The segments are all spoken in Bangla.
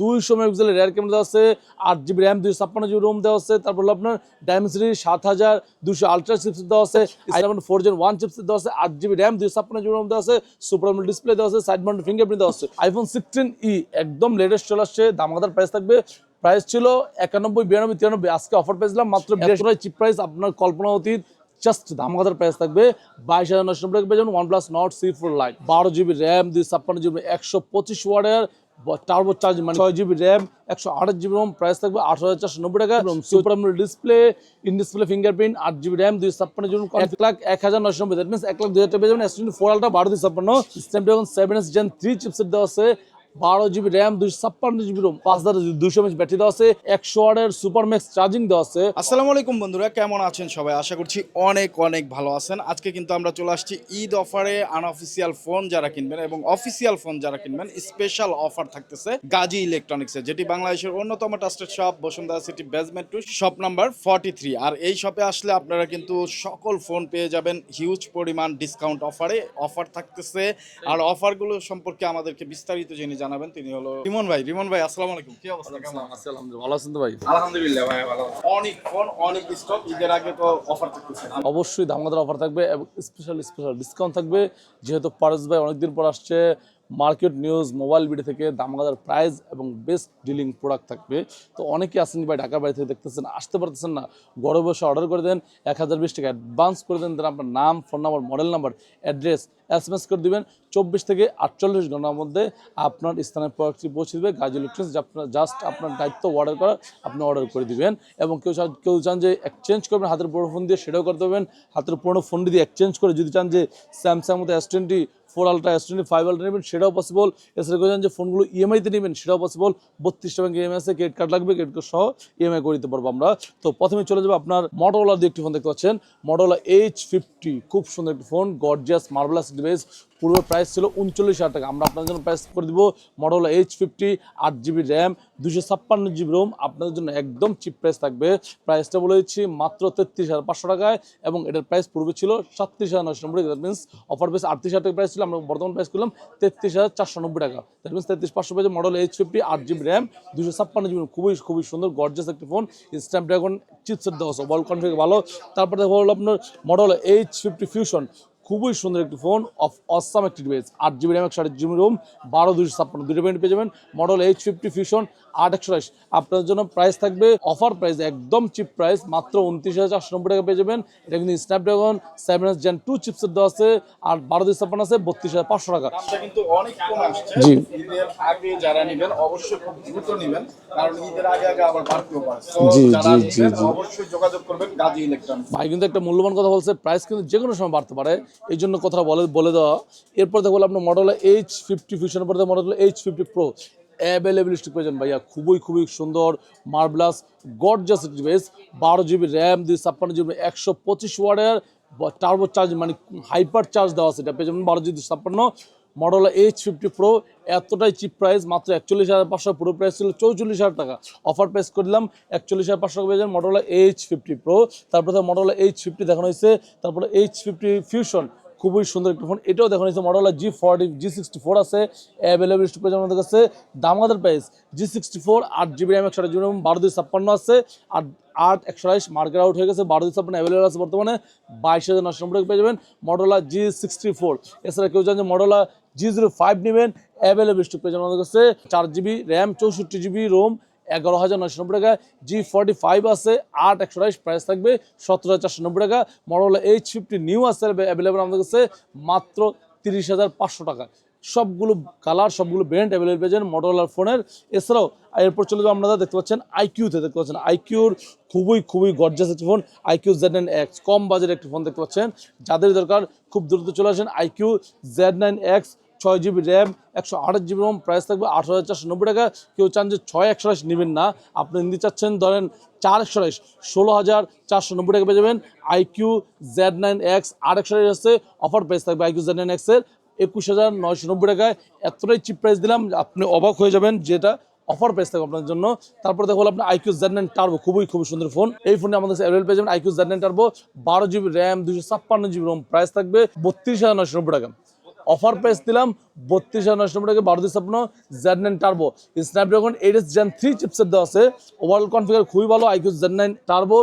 দুইশো মেগাপিক্সেলের রেয়ার ক্যামেরা দেওয়া আছে আট জিবি র্যাম দুইশো ছাপ্পান্ন জিবি রোম দেওয়া আছে তারপর আপনার ডায়মেন্সিটি সাত হাজার দুশো আলট্রা চিপস দেওয়া আছে iPhone four gen one chips দেওয়া আছে আট জিবি র্যাম দুইশো ছাপ্পান্ন জিবি রোম দেওয়া আছে সুপার ডিসপ্লে দেওয়া আছে সাইড মাউন্ট ফিঙ্গারপ্রিন্ট দেওয়া আছে। আইফোন সিক্সটিন ই একদম লেটেস্ট চলে আসছে দামাদার প্রাইস থাকবে। প্রাইস ছিল একানব্বই বিরানব্বই তিরানব্বই আজকে অফার পেয়েছিলাম মাত্র বিরাশি চিপ প্রাইস আপনার কল্পনা অতীত জাস্ট ধামাকাদার প্রাইস থাকবে। বাইশ হাজার নশো নব্বই টাকা পেয়ে যাবেন one plus Nord C four lite বারো জিবি র্যাম দুই ছাপ্পান্ন জিবি একশো পঁচিশ ওয়ার্ডের টার্বো চার্জ মানে ছয় জিবি র্যাম একশো আঠাশ জিবি রোম প্রাইস থাকবে আঠারো হাজার চারশো নব্বই টাকা। Super display in display fingerprint আট জিবি র্যাম দুই ছাপ্পান্ন জিবি এক লাখ এক হাজার নশো নব্বই দ্যাট মিনস এক লাখ দুই হাজার টাকা পেয়ে যাবেন এস টোয়েন্টি ফোর আলটা বারো দুই ছাপ্পান্ন। Snapdragon seven S gen three chipset দেওয়া আছে। বারো জিবি র্যাম, দুইশো ছাপ্পান্ন জিবি রোম পাঁচ হাজার দুশো এমএচ ব্যাটারি দেওয়া আছে, একশো ওয়ার্ডের সুপার ম্যাক্স চার্জিং দেওয়া আছে। আসসালামু আলাইকুম বন্ধুরা, কেমন আছেন সবাই? আশা করছি অনেক অনেক ভালো আছেন। আজকে কিন্তু আমরা চলে আসছি ঈদ অফারে আনঅফিসিয়াল ফোন যারা কিনবেন এবং অফিসিয়াল ফোন যারা কিনবেন স্পেশাল অফার থাকতেছে গাজী ইলেকট্রনিক্সে যেটি বাংলাদেশের অন্যতম trusted shop Bashundhara city basement two shop number forty three আর এই শপে আসলে আপনারা কিন্তু সকল ফোন পেয়ে যাবেন হিউজ পরিমাণ ডিসকাউন্ট অফারে অফার থাকতেছে। আর অফারগুলো সম্পর্কে আমাদেরকে বিস্তারিত জেনে জানাবেন তিনি হলো রিমন ভাই। রিমন ভাই আসসালামু আলাইকুম। কি অবস্থা? কেমন আছেন? আলহামদুলিল্লাহ ভালো আছেন তো ভাই? আলহামদুলিল্লাহ ভাই ভালো। অনেক ফোন অনেক স্টক ঈদের আগে তো অফার থাকতেছে অবশ্যই দামাদার অফার থাকবে এবং স্পেশাল স্পেশাল ডিসকাউন্ট থাকবে। যেহেতু পারস ভাই অনেকদিন পর আসছে মার্কেট নিউজ, মোবাইল ভিডিও থেকে দামাদার প্রাইস এবং বেস্ট ডিলিং প্রোডাক্ট থাকবে। তো অনেকে আসেন ভাই ঢাকার বাড়ি থেকে দেখতেছেন, আসতে পারতেছেন না। ঘরে বসে অর্ডার করে দেন, এক হাজার বিশ টাকা অ্যাডভান্স করে দেন দেন আপনার নাম phone number model number address S M S করে দিবেন। চব্বিশ থেকে আটচল্লিশ ঘণ্টার মধ্যে আপনার স্থানের প্রোডাক্টটি পৌঁছে দেবে। গাজী ইলেকট্রনিক্স আপনার জাস্ট আপনার দায়িত্ব অর্ডার করা, আপনি অর্ডার করে দিবেন। এবং কেউ কেউ চান যে এক্সচেঞ্জ করবেন, হাতের পুরো ফোন দিয়ে সেটাও করে দেবেন। হাতের পুরোনো ফোন দিয়ে এক্সচেঞ্জ করে যদি চান যে স্যামসাং মতো S twenty four ultra S twenty five ultra নেবেন, সেটাও পসিবল এছাড়া করেছেন যে ফোনগুলো ইএমআইতে নেবেন, সেটাও পসিবল বত্রিশটা ব্যাংক ইএমআই আছে ক্রেডিট কার্ড লাগবে ক্রেডিট কার্ড সহ ইএমআই করে দিতে পারব আমরা। তো প্রথমে চলে যাব আপনার মটোলা দিয়ে একটি ফোন দেখতে পাচ্ছেন। মটোলা এইচ ফিফটি খুব সুন্দর একটি ফোন গর্জিয়াস মার্বেলাস ডিভাইস পূর্বে প্রাইস ছিল উনচল্লিশ হাজার টাকা। আমরা আপনাদের জন্য প্রাইস করে দিব মডেল এইচ ফিফটি আট জিবি র্যাম দুশো ছাপ্পান্ন জিবি রোম আপনাদের জন্য একদম চিপ প্রাইস থাকবে। প্রাইসটা বলে দিচ্ছি মাত্র তেত্রিশ হাজার পাঁচশো টাকায় এবং এটার প্রাইস পূর্বে ছিল সাতত্রিশ হাজার নশো নব্বই দ্যাট মিনস অফার প্রাইস আটত্রিশ হাজার টাকা প্রাইস ছিল, আমরা বর্তমান প্রাইস করলাম তেত্রিশ হাজার চারশো নব্বই টাকা। দ্যাট মিনস তেত্রিশ পাঁচশো পেয়েছে মডেল এইচ ফিফটি আট জিবি র্যাম দুশো ছাপ্পান্ন জিবি খুবই খুবই সুন্দর গর্জাস একটি ফোন স্ন্যাপড্রাগন চিপসেট দেওয়া আছে কনফিগ ভালো। তারপরে দেখো হলো আপনার মডেল এইচ ফিফটি ফিউশন খুবই সুন্দর একটি ফোন অফ অসাম একটি ডিভাইস আট জিবি র্যাম একশো আট জিবি রোম বারো দুশো ছাপ্পান্ন দুটো ব্যান্ড পেয়ে যাবেন। মডেল এইচ ফিফটি ফিউশন আট একশো আঠাশ আপনাদের জন্য প্রাইস থাকবে অফার প্রাইস একদম চিপ প্রাইস মাত্র উনত্রিশ হাজার চারশো নব্বই টাকা পেয়ে যাবেন। এটা কিন্তু Snapdragon seven S gen two chipset দেওয়া আছে আর বারো দুশো ছাপ্পান্ন আছে বত্রিশ হাজার পাঁচশো টাকা। কিন্তু অনেক কম আসছে। জি। আগে যারা নেবেন অবশ্যই খুব দ্রুত নেবেন কারণ ঈদের আগে আগে আবার বাড়তেও পারে জি, জি, জি, জি। অবশ্যই যোগাযোগ করবেন গাজী ইলেকট্রনিক্স ভাই কিন্তু একটা মূল্যবান কথা বলছে প্রাইস কিন্তু যে কোনো সময় বাড়তে পারে। এই জন্য কথা বলে বলে দেওয়া। এরপর দেখো আপনার মডেল এইচ ফিফটি ফিউশনের পরে model H fifty pro available stock পেয়েছেন ভাইয়া, খুবই খুবই সুন্দর মার্বলাস গডজাস ডিভাইস বারো জিবি র্যাম দুই ছাপ্পান্ন জিবি একশো পঁচিশ ওয়ার্ডের টার্বো চার্জ মানে হাইপার চার্জ দেওয়া সেটা এটা পেয়ে যাবেন বারো জিবি ছাপ্পান্ন। মডেল এইচ ফিফটি প্রো এতটাই চিপ প্রাইস মাত্র একচল্লিশ হাজার পাঁচশো, পুরো প্রাইস ছিল চৌচল্লিশ হাজার টাকা। অফার প্রাইস করলাম একচল্লিশ হাজার পাঁচশো পেয়ে যাবেন মডেল এইচ ফিফটি প্রো তারপরে মডেল এইচ ফিফটি দেখানো হয়েছে, তারপরে এইচ ফিফটি ফিউশন খুবই সুন্দর একটি ফোন এটাও দেখানো হয়েছে model G forty G sixty four আছে অ্যাভেলেবল স্টপেজ আমাদের কাছে। দামাদের প্রাইস জি সিক্সটি ফোর আট জিবি র্যাম একশো জিবি র্যাম বারো দুই ছাপ্পান্ন আছে। আর আট, একশো আড়াইশ মার্কেট আউট হয়ে গেছে, বারো দুই ছাপ্পান্ন অ্যাভেলেবল আছে বর্তমানে। বাইশ হাজার নশো টাকা পেয়ে যাবেন মডেলা জি সিক্সটি ফোর এছাড়া কেউ জানেন যে মডেলা জি জিরো ফাইভ নেবেন অ্যাভেলেবল যাবেন আমাদের কাছে। চার জিবি র্যাম চৌষট্টি জিবি রোম এগারো হাজার নয়শো নব্বই টাকা জি ফর্টি ফাইভ আছে, আট একশো আড়াইশ প্রাইস থাকবে সতেরো হাজার চারশো নব্বই টাকা। মডেল এইচ ফিফটি নিউ আছে অ্যাভেলেবেল আমাদের কাছে মাত্র তিরিশ হাজার পাঁচশো টাকা। সবগুলো কালার সবগুলো ব্র্যান্ড অ্যাভেলেবল পেয়েছেন মডেলার ফোনের এছাড়াও, এরপর চলে যাব আপনারা দেখতে পাচ্ছেন আইকিউতে দেখতে পাচ্ছেন আইকিউর খুবই খুবই গর্জাস একটি phone iQOO Z nine X কম বাজেট একটি ফোন দেখতে পাচ্ছেন। যাদের দরকার, খুব দ্রুত চলে আসেন আইকিউ জেড নাইন এক্স ছয় জিবি র্যাম, একশো আঠাশ জিবি রোম প্রাইস থাকবে আঠারো হাজার চারশো নব্বই টাকা। কেউ চান যে ছয় একশো আঠাশ নেবেন না। আপনি নিতে চাচ্ছেন, ধরেন চার একশো আঠাশ, ষোলো হাজার চারশো নব্বই টাকা পেয়ে যাবেন। আইকিউ জেড নাইন এক্স আট একশো আঠাশ আছে অফার প্রাইস থাকবে আইকিউ জেড নাইন এক্সের একুশ হাজার নয়শো নব্বই টাকায়। এতটাই চিপ প্রাইস দিলাম, আপনি অবাক হয়ে যাবেন যেটা অফার প্রাইস থাকবে আপনার জন্য। তারপর দেখো হলো আপনার আইকিউ জেড নাইন টার্বো খুবই খুবই সুন্দর ফোন এই ফোনে আমাদের অ্যাভেলেবল পেয়ে যাবেন। আইকিউ জেড নাইন টার্বো বারো জিবি র্যাম দুশো ছাপ্পান্ন জিবি রোম প্রাইস থাকবে বত্রিশ হাজার নয়শো নব্বই টাকা। অফার প্রাইস দিলাম, বত্রিশ হাজার নয়শো টাকা বারো দুই ছাপ্পান্ন Z nine turbo Snapdragon eight S gen three chipset দেওয়া আছে। ওভারঅল কনফিগার খুবই ভালো iQOO Z nine turbo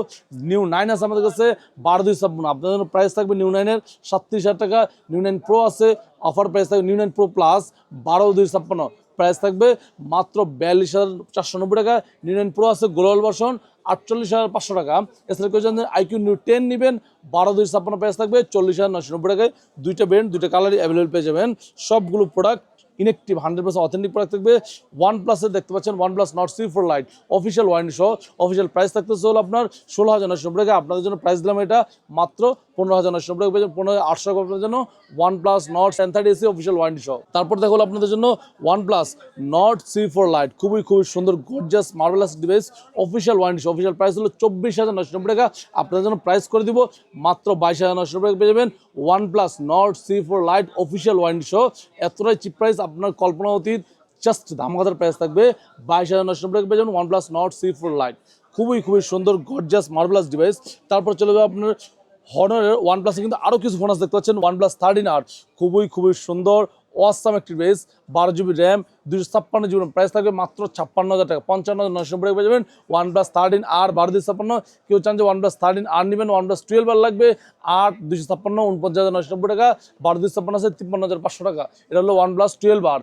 new nine আছে আমাদের কাছে, বারো দুই ছাপ্পান্ন আপনাদের জন্য প্রাইস থাকবে নিউ নাইনের সাতত্রিশ হাজার টাকা নিউ নাইন প্রো আছে। অফার প্রাইস থাকবে নিউ নাইন প্রো প্লাস বারো দুই ছাপ্পান্ন প্রাইস থাকবে মাত্র বিয়াল্লিশ হাজার চারশো নব্বই টাকা। নিউ নাইন প্রো আছে গ্লোবাল ভার্সন আটচল্লিশ হাজার পাঁচশো টাকা। এছাড়া কেউ জানেন আইকিউ নিউ টেন নেবেন, বারো দুই ছাপ্পান্ন প্রাইস থাকবে, চল্লিশ হাজার নশো নব্বই টাকায়। দুইটা ব্র্যান্ড দুইটা কালারই অ্যাভেলেবেল পেয়ে যাবেন। সবগুলো product inactive hundred percent authentic product থাকবে। ওয়ান প্লাসের দেখতে পাচ্ছেন one plus Nord C four lite official wine সহ অফিসিয়াল প্রাইস থাকতেছে হলো আপনার ষোলো হাজার নশো নব্বই টাকা। আপনাদের জন্য প্রাইস দিলাম এটা মাত্র পনেরো হাজার নশো নব্বই টাকা। পনেরো আটশো আপনাদের জন্য one plus Nord ten thirty AC official warranty সহ তারপর দেখো আপনাদের জন্য one plus Nord C four lite খুবই খুবই সুন্দর gorgeous marvelous device official warranty সহ অফিসিয়াল প্রাইস হলো চব্বিশ হাজার নশো নব্বই টাকা। আপনাদের জন্য প্রাইস করে দিব মাত্র বাইশ হাজার নশো নব্বই টাকা। পেয়ে যাবেন one plus Nord C four lite official warranty সহ এতটাই চিপ প্রাইস আপনার কল্পনা অতীত জাস্ট ধামাকাদার প্রাইস থাকবে। বাইশ হাজার নশো নব্বই পেয়ে যাবেন one plus Nord C four lite খুবই খুবই সুন্দর গর্জাস মার্বেলাস ডিভাইস তারপর চলে যাবে আপনার হনারের ওয়ান প্লাসে কিন্তু আরও কিছু ফোন দেখতে পাচ্ছেন? ওয়ান প্লাস থার্টিন আর খুবই খুবই সুন্দর ওয়াসাম একটি ডিভাইস বারো জিবি র্যাম দুশো ছাপ্পান্ন জিবি প্রাইস থাকবে মাত্র ছাপ্পান্ন হাজার টাকা। পঞ্চান্ন হাজার নশো নব্বই পেয়ে যাবেন। ওয়ান প্লাস থার্টিন আর বারো দুশো ছাপ্পান্ন। কেউ চান যে ওয়ান প্লাস থার্টিন আর নেবেন ওয়ান প্লাস টুয়েলভ আর লাগবে আট দুশো ছাপ্পান্ন, উনপঞ্চাশ হাজার নশো নব্বই টাকা। বারো দুশো ছাপ্পান্ন আছে, তিপ্পান্ন হাজার পাঁচশো টাকা। এটা হলো ওয়ান প্লাস টুয়েলভ আর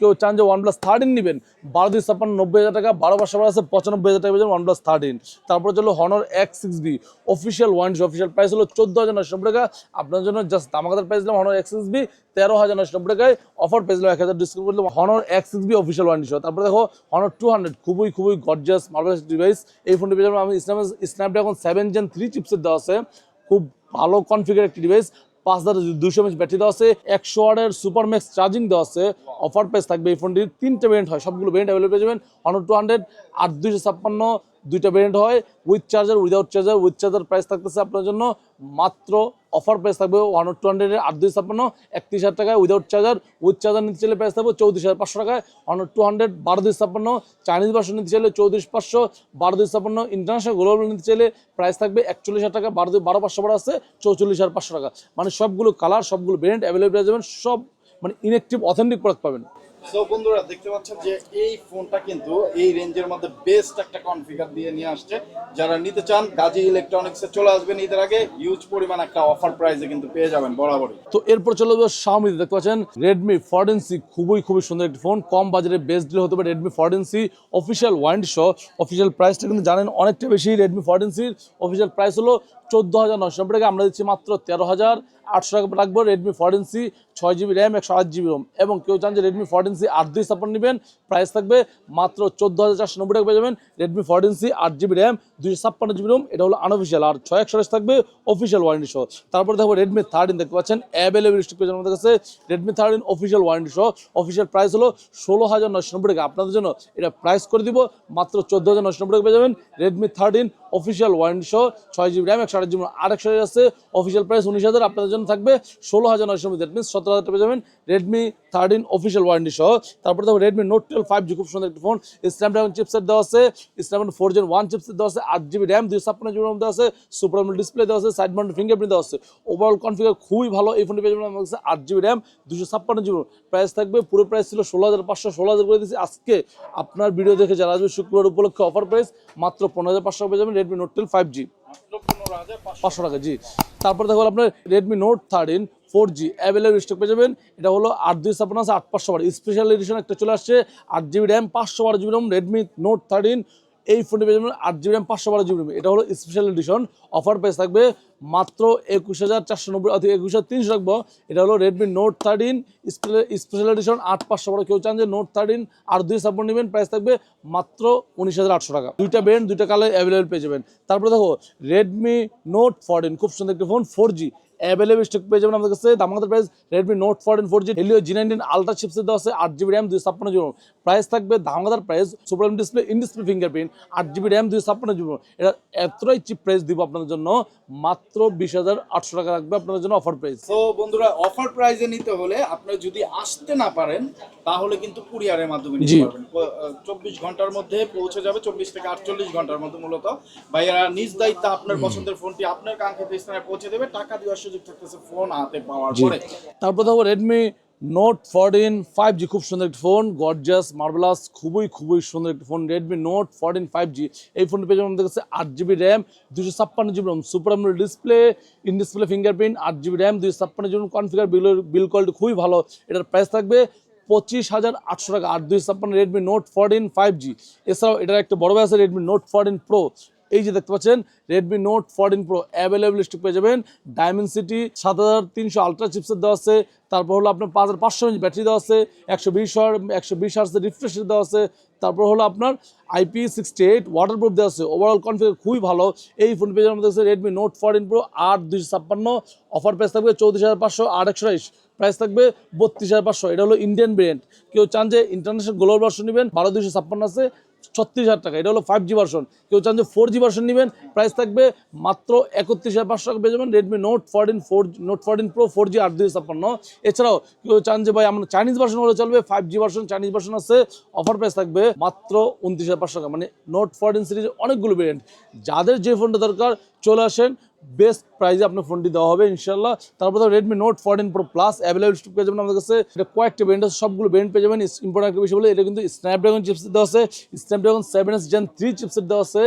কেউ চান যে ওয়ান প্লাস থার্টিন নেবেন, বারো দুশো ছাপ্পান্ন, নব্বই হাজার টাকা। বারো পাঁচশো আছে, পঁচানব্বই হাজার টাকা পেয়ে যাবেন ওয়ান প্লাস থার্টিন তারপর হলো Honor X six B official one official price হলো চোদ্দ হাজার নশো নব্বই টাকা। আপনার জন্য জাস্ট আমাদের প্রাইস দিলাম হনর এক্স সিক্স বি তেরো হাজার নশো নব্বই টাকায়। অফার পেয়েছিল এক হাজার ডিসকাউন্ট করলাম Honor X six B official warranty সহ তারপরে দেখো হনর টু হান্ড্রেড খুবই খুবই গর্জাস মার্বেলাস ডিভাইস এই ফোনটি পেয়ে যাবেন আমি Snapdragon seven gen three chipset দেওয়া আছে। খুব ভালো কনফিগার একটি ডিভাইস পাঁচ হাজার দুশো এমএচ ব্যাটারি দেওয়া আছে। একশো ওয়ার্ডের সুপার ম্যাক্স চার্জিং দেওয়া আছে। অফার প্রাইস থাকবে এই ফোনটির তিনটে ভেরিয়েন্ট হয়, সবগুলো ভেরিয়েন্ট অ্যাভেলেবল পেয়ে যাবেন। হনর টু হান্ড্রেড আট দুইশো ছাপ্পান্ন, দুইটা ভেরিয়েন্ট হয়। With charger without charger with charger price থাকতেছে আপনার জন্য মাত্র অফার প্রাইস থাকবে ওয়ান টু হান্ড্রেডের আট দুই ছাপ্পান্ন, একত্রিশ হাজার টাকায় উইদাউট চার্জার উইথ চার্জার নিতে চাইলে প্রাইস থাকবে চৌত্রিশ হাজার পাঁচশো টাকায় ওয়ান টু হান্ড্রেড বারো দুই ছাপ্পান্ন চাইনিজ ভার্সন নিতে চাইলে চৌত্রিশ পাঁচশো, বারো দুই ছাপ্পান্ন ইন্টারন্যাশনাল গ্লোবাল নিতে চাইলে প্রাইস থাকবে একচল্লিশ হাজার টাকা, বারো দুই, বারো পাঁচশো বারো আছে, চৌচল্লিশ হাজার পাঁচশো টাকা। মানে সবগুলো কালার সবগুলো ভেরিয়েন্ট অ্যাভেলেবল পেয়ে যাবেন, সব মানে ইনেকটিভ অথেন্টিক প্রোডাক্ট পাবেন। সো বন্ধুরা, দেখতে পাচ্ছেন যে এই ফোনটা কিন্তু এই রেঞ্জের মধ্যে বেস্ট একটা কনফিগার দিয়ে নিয়ে আসছে। যারা নিতে চান, গাজী ইলেকট্রনিক্সে চলে আসবেন ঈদের আগে। হিউজ পরিমাণ একটা অফার প্রাইসে কিন্তু পেয়ে যাবেন বরাবরই। তো এরপর চলে যাব তে। দেখতে পাচ্ছেন রেডমি ফোরটিন সি খুবই খুবই সুন্দর একটি ফোন কম বাজারে বেস্ট ডিল হতে পারে Redmi fourteen C official warranty সহ অফিসিয়াল প্রাইসটা কিন্তু জানেন অনেকটা বেশি রেডমি ফোরটিন সির অফিসিয়াল প্রাইস হলো চোদ্দ হাজার নশো টাকা। আমরা দিচ্ছি মাত্র তেরো হাজার আটশো টাকা রাখব রেডমি ফোরটিন সি ছয় জিবি র্যাম একশো আট জিবি রোম এবং কেউ চান যে রেডমি ফোরটিন সি আট দুই সাপোর্ট নেবেন। প্রাইস থাকবে মাত্র চোদ্দ হাজার চারশো নব্বই টাকা পেয়ে যাবেন। রেডমি ফোরটিন সি আট জিবি র্যাম। দুইশো ছাপ্পান্ন জিবি রোম, এটা হলো আনঅফিসিয়াল আর ছয় একশো থাকবে অফিসিয়াল ওয়ারেন্টি সহ। তারপর দেখো রেডমি থার্টিন দেখতে পাচ্ছেন অ্যাভেলেবল স্টক পেয়ে আমাদের কাছে রেডমি থার্টিন অফিসিয়াল ওয়ারেন্টি সহ। অফিসিয়াল প্রাইস হলো ষোলো হাজার নশো নব্বই টাকা। আপনাদের জন্য এটা প্রাইস করে দিব, মাত্র চোদ্দ হাজার নশো নব্বই টাকা পেয়ে যাবেন রেডমি থার্টিন অফিসিয়াল ওয়ারেন্টি সহ। ছয় জিবি র্যাম একশো আট জিবি আর একশো আছে। অফিসিয়াল প্রাইস উনিশ হাজার, আপনাদের জন্য থাকবে ষোলো হাজার নশো নব্বই দ্যাট মিনস সতেরো হাজার টাকা পেয়ে যাবেন রেডমি থার্টিন অফিসিয়াল ওয়ারেন্টি সহ। তারপর দেখো Redmi note twelve five G খুব সুন্দর একটি ফোন স্ন্যাপড্রাগন চিপসেট দেওয়া আছে Snapdragon four gen one chipset দেওয়া আছে। আট জিবি র্যাম দুই ছাপ্পান্ন জিবি র্যাম দেওয়া আছে সুপার ডিসপ্লে দেওয়া আছে সাইড মাউন্ট ফিঙ্গারপ্রিন্ট দেওয়া আছে। ওভারঅল কনফিগার খুবই ভালো এই ফোনটি পেয়ে যাবেন আমার কাছে আট জিবি র্যাম দুশো ছাপ্পান্ন জিবি প্রাইস থাকবে পুরো প্রাইস ছিল ষোলো হাজার পাঁচশো ষোলো হাজার করে দিয়েছি। আজকে আপনার ভিডিও দেখে যারা আসবে শুক্রবার উপলক্ষে অফার প্রাইস মাত্র পনেরো হাজার পাঁচশো পেয়ে যাবেন Redmi note twelve five G পাঁচশো পাঁচশো টাকা জি। তারপর দেখো আপনার Redmi note thirteen four G available stock পেয়ে যাবেন। এটা হলো আট দুই ছাপ্পান্ন আছে আট পাঁচশো বার। স্পেশাল এডিশন একটা চলে আসছে আট জিবি র্যাম পাঁচশো বারো GB RAM Redmi note thirteen এই ফোনটি পেয়ে যাবেন আট জিবি র্যাম পাঁচশো বারো জিবি র্যাম এটা হলো স্পেশাল এডিশন অফার প্রাইস থাকবে মাত্র একুশ হাজার চারশো নব্বই, অথবা একুশ হাজার তিনশো রাখব। এটা হলো Redmi note thirteen special edition আট, পাঁচশো বারো। কেউ চান যে নোট থার্টিন আর দুই সাপোর্ট নেবেন প্রাইস থাকবে মাত্র উনিশ হাজার আটশো টাকা। দুইটা ব্র্যান্ড দুইটা কালার অ্যাভেলেবেল পেয়ে যাবেন। তারপরে দেখো রেডমি নোট ফোরটিন খুব সুন্দর একটি phone four G available stock পেয়ে যাবেন আমাদের কাছে। দামাদের price Redmi note fourteen four G Helio G nineteen ultra চিপসের দেওয়া আছে আট জিবি র্যাম দুই ছাপ্পান্ন জিবি প্রাইস থাকবে দামাদার price super display in display fingerprint আট জিবি র্যাম দুই ছাপ্পান্ন জিবি এটা এতটাই চিপ প্রাইস দিব আপনাদের জন্য মাত্র বিশ হাজার আটশো টাকা রাখবে আপনাদের জন্য অফার প্রাইস তো বন্ধুরা অফার প্রাইজে নিতে হলে আপনি যদি আসতে না পারেন তাহলে কিন্তু কুরিয়ারের মাধ্যমে নিতে জি। পারবেন। চব্বিশ ঘণ্টার মধ্যে পৌঁছে যাবে চব্বিশ থেকে আটচল্লিশ ঘণ্টার মধ্যে মূলত। ভাইয়ারা নিজ দায়িত্ব আপনার পছন্দের ফোনটি আপনার কাঙ্ক্ষিত স্থানে পৌঁছে দেবে টাকা দিয়ে সুযোগ থাকতেছে ফোন হাতে পাওয়ার পরে। তারপর দেখো Redmi note fourteen five G খুব সুন্দর একটি ফোন গর্জাস মার্বেলাস খুবই খুবই সুন্দর একটি phone Redmi note fourteen five G এই ফোনটি পেয়ে যাবেন আমাদের কাছে আট জিবি র্যাম দুশো ছাপ্পান্ন GB ROM super AMOLED display in display fingerprint আট জিবি র্যাম দুশো ছাপ্পান্ন GB configure build build quality খুবই ভালো। এটার প্রাইস থাকবে পঁচিশ হাজার আটশো টাকা। আট দুই ছাপ্পান্ন Redmi note fourteen five G এছাড়াও এটার একটা বড় আছে রেডমি নোট ফোরটিন প্রো এই যে দেখতে পাচ্ছেন Redmi note fourteen pro available stock পেয়ে যাবেন। ডায়মেন্সিটি সাত হাজার তিনশো আলট্রা চিপসের দেওয়া আছে। তারপর হলো আপনার পাঁচ হাজার পাঁচশো ব্যাটারি দেওয়া আছে। একশো বিশ একশো বিশ হার্সের রিফ্রেশ দেওয়া আছে। তারপর হলো আপনার আইপি সিক্সটি এইট ওয়াটারপ্রুফ দেওয়া আছে। ওভারঅল কনফিগার খুবই ভালো। এই ফোন পেয়ে আমাদের কাছে রেডমি নোট ফোরটিন প্রো আট দুইশো ছাপ্পান্ন। অফার প্রাইস থাকবে চৌত্রিশ হাজার পাঁচশো, আট একশো বাইশ প্রাইস থাকবে বত্রিশ হাজার পাঁচশো। এটা হলো ইন্ডিয়ান ব্র্যান্ড কেউ চান যে ইন্টারন্যাশনাল গ্লোবাল ভার্সন নেবেন, বারো দুইশো ছাপ্পান্ন আছে। ছত্রিশ হাজার টাকা। এটা হলো ফাইভ জি ভার্সন কেউ চান যে ফোর জি ভার্সন নেবেন প্রাইস থাকবে মাত্র একত্রিশ হাজার পাঁচশো টাকা পেয়ে যাবেন Redmi note fourteen four note fourteen pro four G আট দুই ছাপ্পান্ন। এছাড়াও কেউ চান যে ভাই আমরা চাইনিজ ভার্সন হলে চলবে five G version Chinese version আছে অফার প্রাইস থাকবে মাত্র উনত্রিশ হাজার পাঁচশো টাকা। মানে নোট ফোরটিন সিরিজ অনেকগুলো ভেরিয়েন্ট যাদের যে ফোনটা দরকার, চলে আসেন বেস্ট প্রাইসে আপনার ফোনটি দেওয়া হবে ইনশাল্লাহ তারপর Redmi note fourteen pro plus available stock পেয়ে যাবেন আমাদের কাছে। এটা কয়েকটা ব্র্যান্ড আছে, সবগুলো ব্র্যান্ড পেয়ে যাবেন। ইম্পর্টেন্ট বিষয় বলে, এটা কিন্তু স্ন্যাপড্রাগন চিপসেট দেওয়া আছে Snapdragon seven S gen three chipset দেওয়া আছে।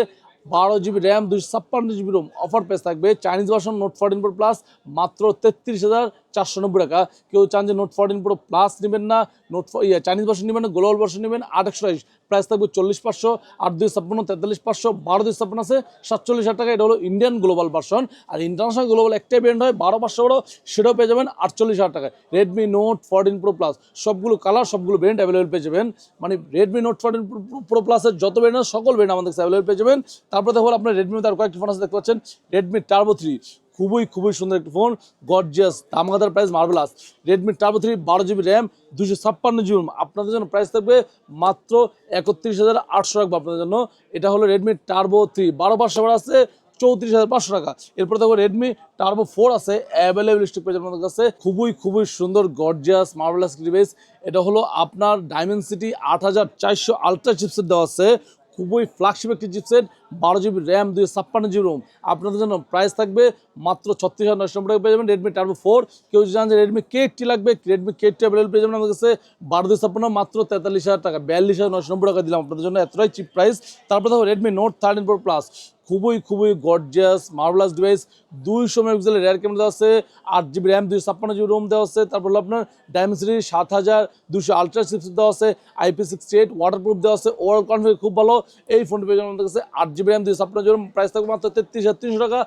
বারো জিবি র্যাম দুশো ছাপ্পান্ন জিবি রোম অফার পেস থাকবে। Chinese version note fourteen pro plus মাত্র তেত্রিশ হাজার চারশো নব্বই টাকা। কেউ চান যে নোট ফোরটিন প্রো প্লাস নেবেন না নোট ইয়ে চাইনিজ ভার্সন নেবেন না গ্লোবাল ভার্সন নেবেন, আট একশো বাইশ প্রাইস থাকবে চল্লিশ পাঁচশো, আট দুই ছাপ্পান্ন, তেতাল্লিশ পাঁচশো, বারো দুই ছাপ্পান্ন আছে, সাতচল্লিশ হাজার টাকা। এটা হলো ইন্ডিয়ান গ্লোবাল ভার্সন আর ইন্টারন্যাশনাল গ্লোবাল একটাই ব্র্যান্ড হয়, বারো পাঁচশো বড়ো, সেটাও পেয়ে যাবেন আটচল্লিশ হাজার টাকায়। Redmi note fourteen pro plus সবগুলো কালার সবগুলো ব্র্যান্ড অ্যাভেলেবল পেয়ে যাবেন। মানে রেডমি নোট ফোরটিন প্রো প্লাসের যত ব্র্যান্ড সকল ব্র্যান্ড আমাদের কাছে অ্যাভেলেবল পেয়ে যাবেন। তারপরে দেখো, আপনার রেডমি তার কয়েকটি ফোন আছে, দেখতে পাচ্ছেন। রেডমি টার্বো থ্রি খুবই খুবই সুন্দর একটি phone. Gorgeous দামগাদার price marvelous Redmi turbo three বারো জিবি র্যাম দুশো ছাপ্পান্ন জিবি আপনাদের জন্য প্রাইস থাকবে মাত্র একত্রিশ হাজার আটশো রাখব আপনাদের জন্য। এটা হলো রেডমি টার্বো থ্রি বারো পাঁচশো আছে, চৌত্রিশ হাজার পাঁচশো টাকা। এরপর দেখো রেডমি টার্বো ফোর আছে অ্যাভেলেবল স্টক পেয়ে যাবেন আমাদের কাছে। খুবই খুবই সুন্দর গর্জিয়াস মার্বেলাস ডিভাইস এটা হলো আপনার ডায়মেন্সিটি আট হাজার চারশো আলট্রা চিপসের দেওয়া আছে। খুবই ফ্ল্যাগশিপ একটি চিপসেট বারো জিবি র্যাম দুই ছাপ্পান্ন জিবি রোম আপনাদের জন্য প্রাইস থাকবে মাত্র ছত্রিশ হাজার নয়শো টাকা পেয়ে যাবেন রেডমি টার্বো ফোর কেউ জানেন যে রেডমি কে একটি লাগবে রেডমি কে একটি অ্যাভেলেবল পেয়ে যাবেন আমাদের কাছে। বারো দুই ছাপ্পান্ন, মাত্র তেতাল্লিশ হাজার টাকা, বিয়াল্লিশ হাজার নয়শো নব্বই টাকা দিলাম আপনাদের জন্য, এতটাই চিপ প্রাইস তারপর দেখো Redmi Note thirteen Pro Plus খুবই খুবই গর্জিয়াস মার্বেলাস ডিভাইস দুইশো মেগাপিক্সেলের রেয়ার ক্যামেরা দেওয়া আছে, আট জিবি র্যাম দুইশো ছাপ্পান্ন জিবি রোম দেওয়া আছে। তারপর আপনার ডায়মেন্সিটি সাত হাজার দুশো আলট্রা সিক্স দেওয়া আছে আইপি সিক্সটি এইট ওয়াটারপ্রুফ দেওয়া আছে। ওভারঅল কনফিগার খুব ভালো। এই ফোনটি পেয়ে আমাদের কাছে আট জিবি র্যাম দুইশো ছাপ্পান্ন জিবি রোম প্রাইস থাকবে মাত্র তেত্রিশ হাজার তিনশো টাকা,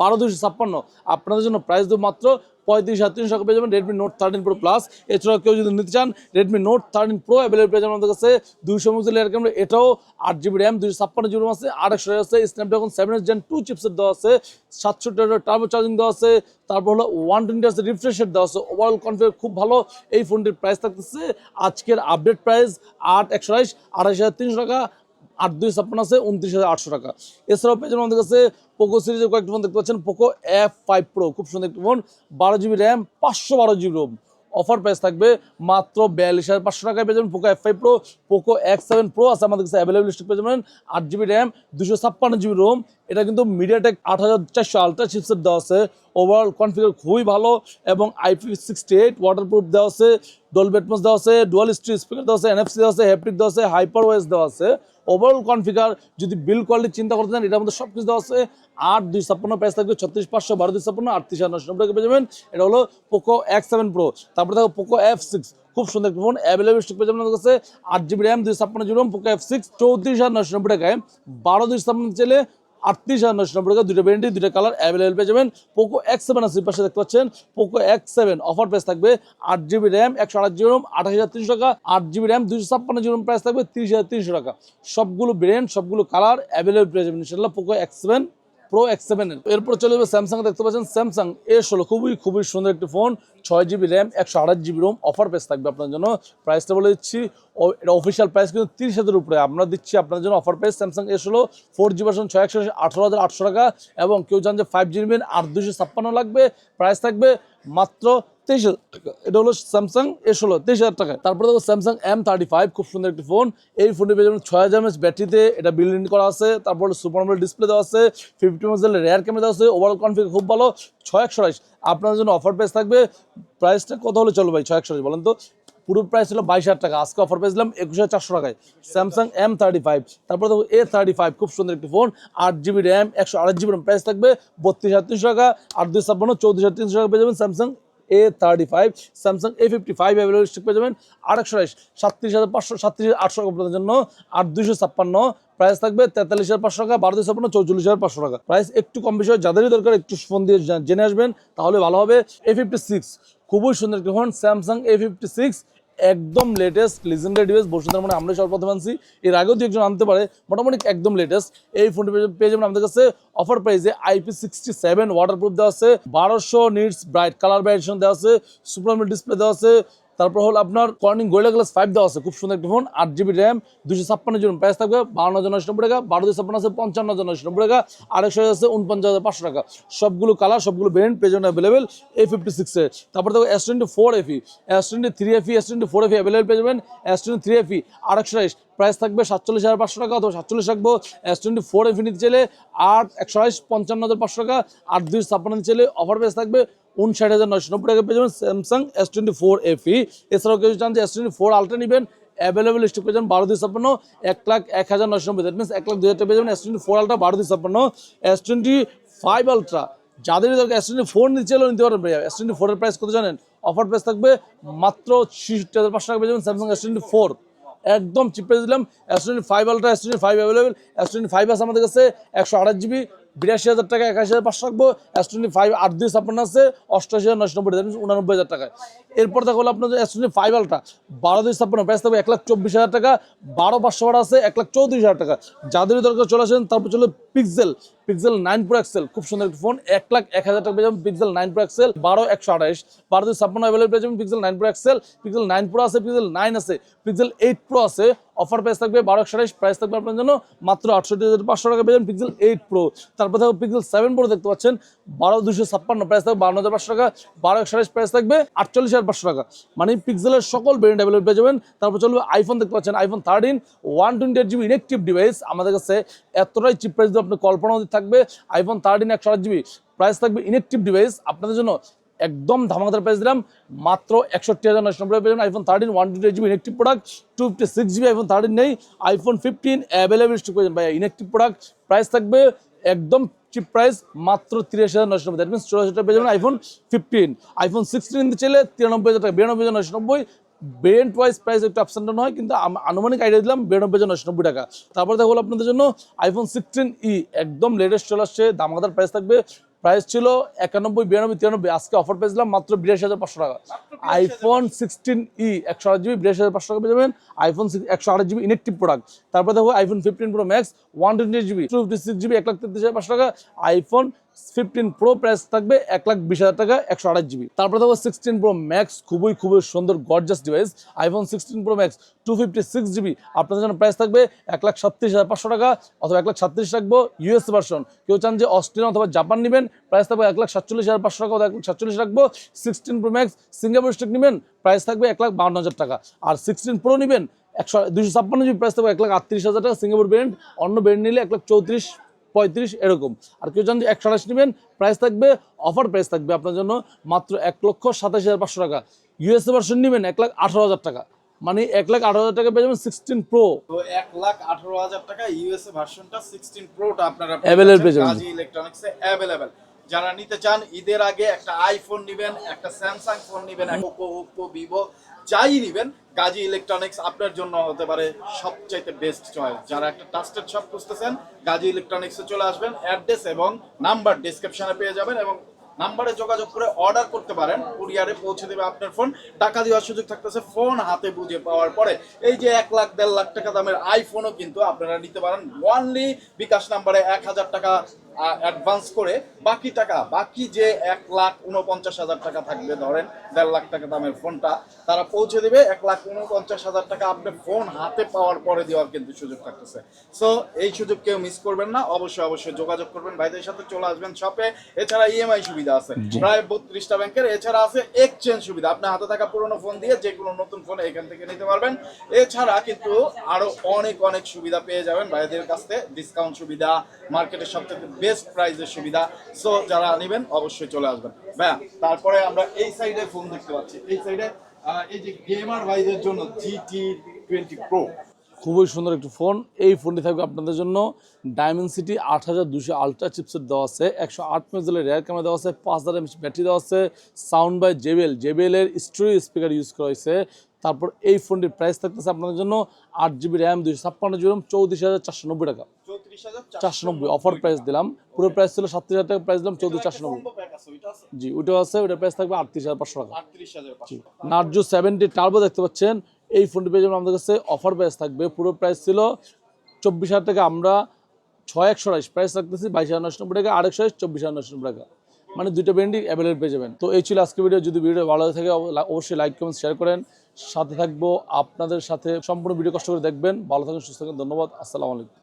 বারো দুশো ছাপ্পান্ন। আপনাদের জন্য প্রাইস দেবো মাত্র পঁয়ত্রিশ তিনশো টাকা পেয়ে যাবেন Redmi Note thirteen Pro Plus এছাড়াও কেউ যদি নিতে চান Redmi Note thirteen Pro available পেয়ে যাবেন আমাদের কাছে। দুইশো মেগাপিক্সেল এয়ার ক্যামেরা এটাও আট জিবি র্যাম দুইশো ছাপ্পান্ন জিবি আছে আট একশো আছে Snapdragon seven Gen two chipset দেওয়া আছে, সাতশো টার্বো চার্জিং দেওয়া আছে, তারপর হলো ওয়ান টোয়েন্টি আছে রিফ্রেশ রেট দেওয়া আছে। ওভারঅল কনফিগার খুব ভালো, এই ফোনটির প্রাইস থাকতেছে। আজকের আপডেট প্রাইস আট, একশো আড়াইশ হাজার তিনশো টাকা। আট দুই ছাপ্পান্ন আছে, উনত্রিশ হাজার আটশো টাকা। এছাড়াও পেয়ে যাবেন আমাদের কাছে পোকো সিরিজের কয়েকটি ফোন দেখতে পাচ্ছেন পোকো এফ ফাইভ প্রো খুব সুন্দর একটি ফোন বারো জিবি র্যাম পাঁচশো বারো জিবি রোম অফার প্রাইস থাকবে মাত্র বিয়াল্লিশ হাজার পাঁচশো টাকায় পেয়ে যাবেন Poco F five Pro Poco X seven Pro আছে আমাদের কাছে অ্যাভেলেবল স্টক পেয়ে যাবেন। আট জিবি র্যাম দুশো ছাপ্পান্ন জিবি রোম এটা কিন্তু মিডিয়াটেক আট হাজার চারশো আলট্রা চিপসেট দেওয়া আছে। ওভারঅল কনফিগার খুবই ভালো এবং আইপি সিক্সটি এইট ওয়াটারপ্রুফ দেওয়া আছে ডোল ডলবেটমস দেওয়া আছে ডুয়াল স্ট্রি স্পিকার দেওয়া আছে এনএফসি দেওয়া আছে হ্যাপটিক দেওয়া আছে হাইপার ওয়েস দেওয়া আছে। ওভারঅল কনফিগার যদি বিল কোয়ালিটি চিন্তা করতে চান, এটার মধ্যে সব কিছু দেওয়া আছে। আট দুই ছাপ্পান্ন প্রাইস থাকবে, ছত্রিশ পাঁচশো, বারো দুই ছাপ্পান্ন আটত্রিশ হাজার নশো নব্বই টাকা পেয়ে যাবেন। এটা হলো পোকো এক্স সেভেন প্রো তারপরে থাকবে পোকো এফ সিক্স খুব সুন্দর একটি ফোন অ্যাভেলেবল স্টক পেয়ে যাবেন আমাদের কাছে। আট জিবি র্যাম দুই ছাপ্পান্ন জিবি পোকো এফ সিক্স চৌত্রিশ হাজার নশো নব্বই টাকায়। বারো দুই ছাপ্পান্ন চাইলে আটত্রিশ হাজার নশো নব্বই টাকা দুটো ব্র্যান্ডই দুটো কালার অ্যাভেলেবেল পেয়ে যাবেন। পোকো এক্স সেভেন আছে পাশে দেখতে পাচ্ছেন। Poco X seven offer price থাকবে আট জিবি র্যাম একশো আট জিবি রোম আঠাশ হাজার তিনশো টাকা, আট জিবি র্যাম দুশো ছাপ্পান্ন জিবি রোম প্রাইস থাকবে তিরিশ হাজার তিনশো টাকা। সবগুলো ব্র্যান্ড সবগুলো কালার অ্যাভেলেবেল পেয়ে যাবেন ইনশাল্লাহ Poco X seven Pro X সেভেনের এরপর চলে যাবে স্যামসাং দেখতে পাচ্ছেন স্যামসাং এ ষোলো, খুবই খুবই সুন্দর একটি ফোন ছয় জিবি র্যাম একশো আঠাশ জিবি রোম অফার প্রাইস থাকবে আপনার জন্য। প্রাইসটা বলে দিচ্ছি এটা অফিসিয়াল প্রাইস কিন্তু তিরিশ হাজার উপরে। আমরা দিচ্ছি আপনার জন্য অফার প্রাইস স্যামসাং এ ষোলো ফোর জি ভার্সন ছয় একশো, আঠারো হাজার আটশো টাকা এবং কেউ জান যে ফাইভ জি নেবেন আট দুশো ছাপ্পান্ন লাগবে। প্রাইস থাকবে মাত্র তেইশ এটা হলো স্যামসাং এ ষোলো, তেইশ হাজার টাকা তারপরে দেখো স্যামসাং এম থার্টি ফাইভ খুব সুন্দর একটি ফোন এই ফোনটি পেয়ে যাবেন ছয় হাজার এমএস ব্যাটারিতে এটা বিল্ড করা আছে। তারপর সুপার মোবাইল ডিসপ্লে দেওয়া আছে। ফিফটি মেগাপিক্সেলের রেয়ার ক্যামেরা দেওয়া আছে। ওভারঅল কনফিগ খুব ভালো। ছয় একশো আপনার জন্য অফার প্রাইস থাকবে। প্রাইসটা কত হলে চলো ভাই? ছয় একশো বলেন তো। পুরো প্রাইস ছিল বাইশ হাজার টাকা। আজকে অফার পেয়েছিলাম একুশ হাজার চারশো টাকায়। স্যামসাং এম থার্টি ফাইভ তারপর দেখো এ থার্টি ফাইভ খুব সুন্দর একটি ফোন আট জিবি র্যাম একশো আট জিবি র্যাম প্রাইস থাকবে, বত্রিশ হাজার তিনশো টাকা। আট দুই ছাপ্পান্ন, চৌত্রিশ হাজার তিনশো টাকা পেয়ে যাবেন Samsung A thirty five Samsung A fifty five available stock পেয়ে যাবেন। আটশো আড়াইশ সাতত্রিশ হাজার পাঁচশো, সাতত্রিশ হাজার আটশো আপনাদের জন্য আট দুইশো ছাপ্পান্ন। প্রাইস থাকবে তেতাল্লিশ হাজার পাঁচশো টাকা, বারো ছাপ্পান্ন, চৌচল্লিশ হাজার পাঁচশো টাকা। প্রাইস একটু কম বেশি হয়, যাদেরই দরকার একটু ফোন দিয়ে জেনে আসবেন, তাহলে ভালো হবে। এ ফিফটি সিক্স খুবই সুন্দর একটি phone Samsung A fifty six একদম লেটেস্ট লিজেন্ডার ডিভাইস বসুন্ধরা মানে আমরা সর্বপ্রথম আনছি। এর আগেও দু একজন আনতে পারে, মোটামুটি একদম লেটেস্ট এই ফোনটি পেয়ে- যাবেন আমাদের কাছে। অফার প্রাইসে আইপি সিক্সটি সেভেন ওয়াটারপ্রুফ দেওয়া আছে, বারোশো নিটস ব্রাইট কালার ব্রাইটেশন দেওয়া আছে সুপ্রামিল ডিসপ্লে দেওয়া আছে তারপর হলো আপনার কর্নিং গোল্ডা গ্লাস ফাইভ দেওয়া আছে, খুব সুন্দর একটি ফোন আট জিবি র্যাম দুশো ছাপ্পান্ন জন প্রাইস থাকবে বান্ন হাজার নয়শো নব্বই টাকা, বারো দুশো ছাপ্পান্ন আছে পঞ্চান্ন হাজার নয়শো নব্বই টাকা, আড়াইশো আছে উনপঞ্চাশ হাজার পাঁচশো টাকা। সবগুলো কালার সবগুলো ব্র্যান্ড পেজনে অ্যাভেলেবেল এ ফিফটি সিক্সের তারপর দেখো S twenty four FE S twenty three FE S twenty four FE available পেয়ে যাবেন এস টোয়েন্টি থ্রি এফি আড়াইশ প্রাইস থাকবে সাতচল্লিশ হাজার পাঁচশো টাকা অথবা সাতচল্লিশ রাখব। এস টোয়েন্টি ফোর এফি নিতে চাইলে আট, একশো পঞ্চান্ন হাজার পাঁচশো টাকা, আট দুই ছাপ্পান্ন নিতে চাইলে অফার প্রাইস থাকবে উনষাট হাজার নয়শো নব্বই টাকা পেয়ে যাবেন Samsung S twenty four FE এছাড়াও কেউ চান যে এস টোয়েন্টি ফোর আলট্রা নেবেন অ্যাভেলেবল স্টক পেয়ে যাবেন বারো দুই ছাপ্পান্ন, এক লাখ এক হাজার নয়শো নব্বই। দ্যাট মিনস এক লাখ দুই হাজার পেয়ে যাবেন এস টোয়েন্টি ফোর আলট্রা বারো দুই ছাপ্পান্ন এস টোয়েন্টি ফাইভ আলট্রা যাদের দরকার এস টোয়েন্টি ফোর নিতে চাইলেও নিতে পারবেন এস টোয়েন্টি ফোরের প্রাইস কত জানেন? অফার প্রাইস থাকবে মাত্র ছিষট্টি হাজার পাঁচশো টাকা পেয়ে যাবেন স্যামসাং এস টোয়েন্টি ফোর একদম চিপ দিলাম। S twenty five Ultra S twenty five available S twenty five আছে আমাদের কাছে, একশো আঠাশ জিবি বিরাশি হাজার টাকা, একাশি হাজার পাঁচশো রাখব। এস টোয়েন্টি ফাইভ আট দুই ছাপ্পান্ন আছে, অষ্টাশি হাজার নশো নব্বই উনানব্বই হাজার টাকা এরপর দেখা হলো আপনাদের এস টোয়েন্টি ফাইভ আলট্রা বারো দুই ছাপ্পান্ন প্রাইস থাকবে এক লাখ চব্বিশ হাজার টাকা, বারো পাঁচশো ভাড়া আছে এক লাখ চৌত্রিশ হাজার টাকা। যাদের দরকার চলে আসেন, তারপর চলো Pixel Pixel nine Pro XL খুব সুন্দর একটি ফোন এক লাখ এক হাজার টাকা পেয়ে যাবেন পিক্সেল নাইন প্রো এক্সেল বারো একশো আঠাইশ বারো দুই ছাপ্পান্ন অ্যাভেলেবল পেয়ে যাবেন Pixel nine Pro XL Pixel nine Pro আছে পিক্সেল নাইন আছে পিক্সেল এইট প্রো আছে অফার প্রাইস থাকবে বারো একশো আঠাইশ প্রাইস থাকবে আপনার জন্য মাত্র আটষট্টি হাজার পাঁচশো টাকা পেয়ে যাবেন পিক্সেল এইট প্রো তারপর থাকবে পিক্সেল সেভেন প্রো দেখতে পাচ্ছেন, বারো দুশো ছাপ্পান্ন প্রাইস থাকবে বারো হাজার পাঁচশো টাকা, বারো একশো আঠাইশ প্রাইস থাকবে আটচল্লিশ হাজার পাঁচশো টাকা। মানে পিক্সেলের সকল ব্র্যান্ড অ্যাভেলেবল পেয়ে যাবেন। তারপর চলবে আইফোন দেখতে পাচ্ছেন iPhone thirteen one twenty eight GB inactive device আমাদের কাছে এতটাই চিপ প্রাইস আপনি কল্পনা থাকবে। আইফোন থার্টিন একশো আট জিবি প্রাইস থাকবে ইনেকটিভ ডিভাইস আপনাদের জন্য একদম ধামাকাদার প্রাইস দিলাম। মাত্র একষট্টি হাজার নয়শো নব্বই পেয়ে iPhone thirteen one twenty GB inactive product two fifty six GB iPhone thirteen নেই। আইফোন ফিফটিন অ্যাভেলেবল পেয়ে যাবেন। ভাই ইনেকটিভ প্রোডাক্ট প্রাইস থাকবে একদম চিপ প্রাইস মাত্র তিরিশ হাজার নয়শো নব্বই। দ্যাট মিনস চৌরাশি টাকা আইফোন ফিফটিন আইফোন সিক্সটিন চাইলে তিরানব্বই হাজার টাকা, বিরানব্বই হাজার নয়শো নব্বই। ব্রেন্ট ওয়াইজ প্রাইস একটু আপস ডাউন হয়, কিন্তু আনুমানিক আইডিয়া দিলাম, বিরানব্বই হাজার নয়শো নব্বই টাকা। তারপরে দেখো আপনাদের জন্য আইফোন সিক্সটিন ই একদম লেটেস্ট চলে আসছে, দামাদার প্রাইস থাকবে। প্রাইস ছিল একানব্বই বিরানব্বই তিরানব্বই। আজকে অফার পেয়েছিলাম মাত্র বিরাশি হাজার পাঁচশো টাকা। আইফোন সিক্সটিন ই একশো আট জিবি বিরাশি হাজার পাঁচশো টাকা পেয়ে যাবেন। আইফোন একশো আট জিবি ইনেকটিভ প্রোডাক্ট তারপর দেখো iPhone fifteen Pro Max one twenty GB two fifty six GB এক লাখ তেত্রিশ হাজার পাঁচশো টাকা। আইফোন ফিফটিন প্রো প্রাইস থাকবে এক লাখ বিশ হাজার টাকা, একশো আঠাশ জিবি তারপর দেখো সিক্সটিন প্রো ম্যাক্স খুবই খুবই সুন্দর gorgeous device iPhone sixteen Pro Max two fifty six GB আপনাদের জন্য প্রাইস থাকবে এক লাখ সাতত্রিশ হাজার পাঁচশো টাকা অথবা এক লাখ সাতত্রিশ রাখব ইউএস ভার্সন কেউ চান যে অস্ট্রেলিয়া অথবা জাপান নেবেন প্রাইস থাকবে এক লাখ সাতচল্লিশ হাজার পাঁচশো টাকা অথবা এক লাখ সাতচল্লিশ রাখব। Sixteen Pro Max Singapore stock নেবেন প্রাইস থাকবে এক লাখ বাউন্ন হাজার টাকা। আর সিক্সটিন প্রো নেবেন, একশো দুশো ছাপ্পান্ন জিবি প্রাইস থাকবে এক লাখ আটত্রিশ হাজার টাকা। সিঙ্গাপুর ব্র্যান্ড অন্য ব্র্যান্ড নিলে এক লাখ চৌত্রিশ পঁয়ত্রিশ এরকম। আর কেউ চান যে একশো আঠাশ নেবেন প্রাইস থাকবে অফার প্রাইস থাকবে আপনার জন্য মাত্র এক লক্ষ সাতাশ হাজার পাঁচশো টাকা। ইউএসএ ভার্সন নেবেন এক লাখ আঠারো হাজার টাকা। মানে এক লাখ আঠারো হাজার টাকা পেয়ে যাবেন সিক্সটিন প্রো তো এক লাখ আঠারো হাজার টাকা ইউএসএ ভার্সনটা সিক্সটিন প্রোটা আপনারা অ্যাভেলেবেল পেয়ে যাবেন। ইলেকট্রনিক্সে অ্যাভেলেবেল যারা নিতে চান, ঈদের আগে একটা আইফোন নেবেন, একটা স্যামসাং ফোন নেবেন ওপো ওপো ভিভো যাই নেবেন গাজী ইলেকট্রনিক্স আপনার জন্য হতে পারে সবচাইতে বেস্ট চয়েস যারা একটা ট্রাস্টেড শপ খুঁজতেছেন গাজী ইলেকট্রনিক্সে চলে আসবেন অ্যাড্রেস এবং নাম্বার ডিসক্রিপশনে পেয়ে যাবেন এবং নাম্বারে যোগাযোগ করে অর্ডার করতে পারেন কুরিয়ারে পৌঁছে দেবে আপনার ফোন টাকা দেওয়ার সুযোগ থাকতেছে ফোন হাতে বুঝে পাওয়ার পরে। এই যে এক লাখ, দেড় লাখ টাকা দামের আইফোনও কিন্তু আপনারা নিতে পারেন। ওয়ানলি বিকাশ নাম্বারে এক হাজার টাকা অ্যাডভান্স করে বাকি টাকা বাকি যে এক লাখ উনপঞ্চাশ হাজার টাকা থাকবে ধরেন দেড় লাখ টাকা দামের ফোনটা তারা পৌঁছে দেবে এক লাখ উনপঞ্চাশ হাজার টাকা আপনি ফোন হাতে পাওয়ার পরে দেওয়ার কিন্তু সুযোগ থাকতেছে। সো এই সুযোগ কেউ মিস করবেন না অবশ্যই অবশ্যই যোগাযোগ করবেন ভাইদের সাথে চলে আসবেন শপে এছাড়া ইএমআই সুবিধা আছে প্রায় বত্রিশটা ব্যাংকের এছাড়া আছে এক্সচেঞ্জ সুবিধা। আপনার হাতে থাকা পুরোনো ফোন দিয়ে যে কোনো নতুন ফোন এখান থেকে নিতে পারবেন। এছাড়া কিন্তু আরও অনেক অনেক সুবিধা পেয়ে যাবেন ভাইদের কাছ থেকে। ডিসকাউন্ট সুবিধা মার্কেটের সবথেকে বেস্ট প্রাইসের সুবিধা। সো যারা নেবেন, অবশ্যই চলে আসবেন। ভাইয়া, তারপরে আমরা এই সাইডে ফোন দেখতে পাচ্ছি। এই সাইডে এই যে গেমার ভাইদের জন্য জিটি টোয়েন্টি প্রো খুবই সুন্দর একটি ফোন। এই ফোনটি থাকবে আপনাদের জন্য ডায়মেন্সিটি আট হাজার দুশো আলট্রা চিপসেট দেওয়া আছে, একশো আট মেগাপিক্সেলের রেয়ার ক্যামেরা দেওয়া আছে, পাঁচ হাজার এমএচ ব্যাটারি দেওয়া আছে সাউন্ড বাই জেবেল জেবেলের স্টোরি স্পিকার ইউজ করা হয়েছে। তারপর এই ফোনটির প্রাইস থাকতেছে আপনাদের জন্য আট জিবি র্যাম দুশো ছাপ্পান্ন জিবি চৌত্রিশ টাকা। চারশো নব্বই অফার প্রাইস দিলাম। পুরো প্রাইস ছিল সাতত্রিশ হাজার টাকা প্রাইস দিলাম চৌত্রিশ চারশো নব্বই। জি ওটাও আছে ওটার প্রাইস থাকবে আটত্রিশ হাজার পাঁচশো টাকা। নার্জো সেভেন্টি টার্বো দেখতে পাচ্ছেন এই ফোনটি পেয়ে যাবেন আমাদের কাছে অফার প্রাইস থাকবে পুরো প্রাইস ছিল চব্বিশ হাজার টাকা আমরা ছয় একশো আড়াইশ প্রাইস রাখতেছি বাইশ হাজার নশো নব্বই টাকা আরেকশো আড়াইশ চব্বিশ হাজার নশো নব্বই টাকা। মানে দুটো ব্র্যান্ডই অ্যাভেলেবল পেয়ে যাবেন। তো এই ছিল আজকে ভিডিও যদি ভিডিও ভালো লাগে থাকে অবশ্যই লাইক কমেন্ট শেয়ার করেন। সাথে থাকব আপনাদের সাথে সম্পূর্ণ ভিডিও কষ্ট করে দেখবেন। ভালো থাকেন সুস্থ থাকেন ধন্যবাদ আসসালামু আলাইকুম।